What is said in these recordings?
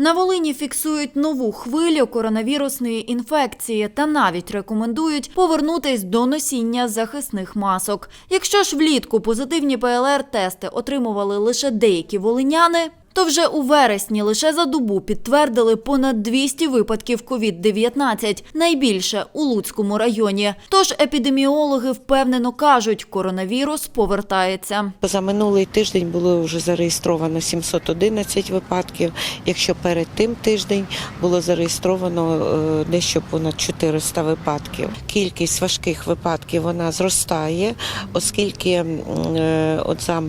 На Волині фіксують нову хвилю коронавірусної інфекції та навіть рекомендують повернутись до носіння захисних масок. Якщо ж влітку позитивні ПЛР-тести отримували лише деякі волиняни, то вже у вересні лише за добу підтвердили понад 200 випадків COVID-19, найбільше у Луцькому районі. Тож епідеміологи впевнено кажуть, коронавірус повертається. За минулий тиждень було вже зареєстровано 711 випадків. Якщо перед тим тиждень було зареєстровано е, дещо понад 400 випадків. Кількість важких випадків вона зростає, оскільки е, от за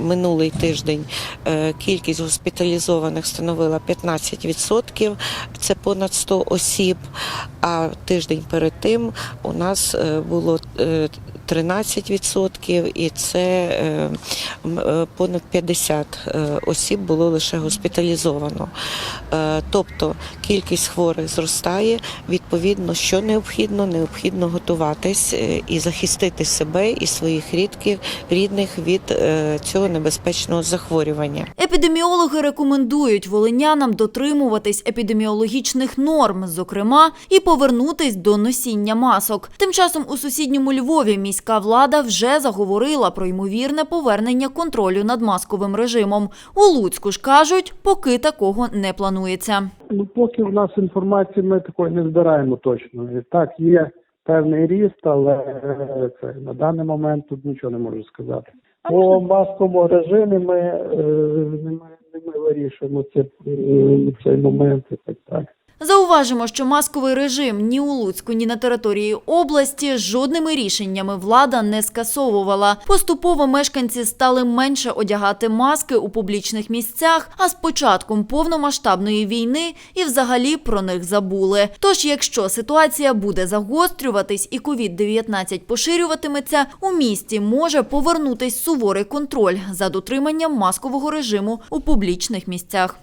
минулий тиждень е, кількість госпіталізованих становила 15%, це понад 100 осіб. А тиждень перед тим у нас е, було е, 13% і це е, е, понад 50 е, осіб було лише госпіталізовано. Е, Тобто кількість хворих зростає. Відповідно, що необхідно, необхідно готуватись е, і захистити себе і своїх рідких рідних від е, цього небезпечного захворювання. Епідеміологи рекомендують волинянам дотримуватись епідеміологічних норм, зокрема, і повернутись до носіння масок. Тим часом у сусідньому Львові міська влада вже заговорила про ймовірне повернення контролю над масковим режимом. У Луцьку ж кажуть, поки такого не планується. Ну, поки в нас інформації ми такої не збираємо точно. Так, є певний ріст, але е, це на даний момент тут нічого не можу сказати. По масковому режимі ми, е, не ми, ми вирішуємо е, цей момент і так так. Зауважимо, що масковий режим ні у Луцьку, ні на території області жодними рішеннями влада не скасовувала. Поступово мешканці стали менше одягати маски у публічних місцях, а з початком повномасштабної війни і взагалі про них забули. Тож, якщо ситуація буде загострюватись і COVID-19 поширюватиметься, у місті може повернутись суворий контроль за дотриманням маскового режиму у публічних місцях.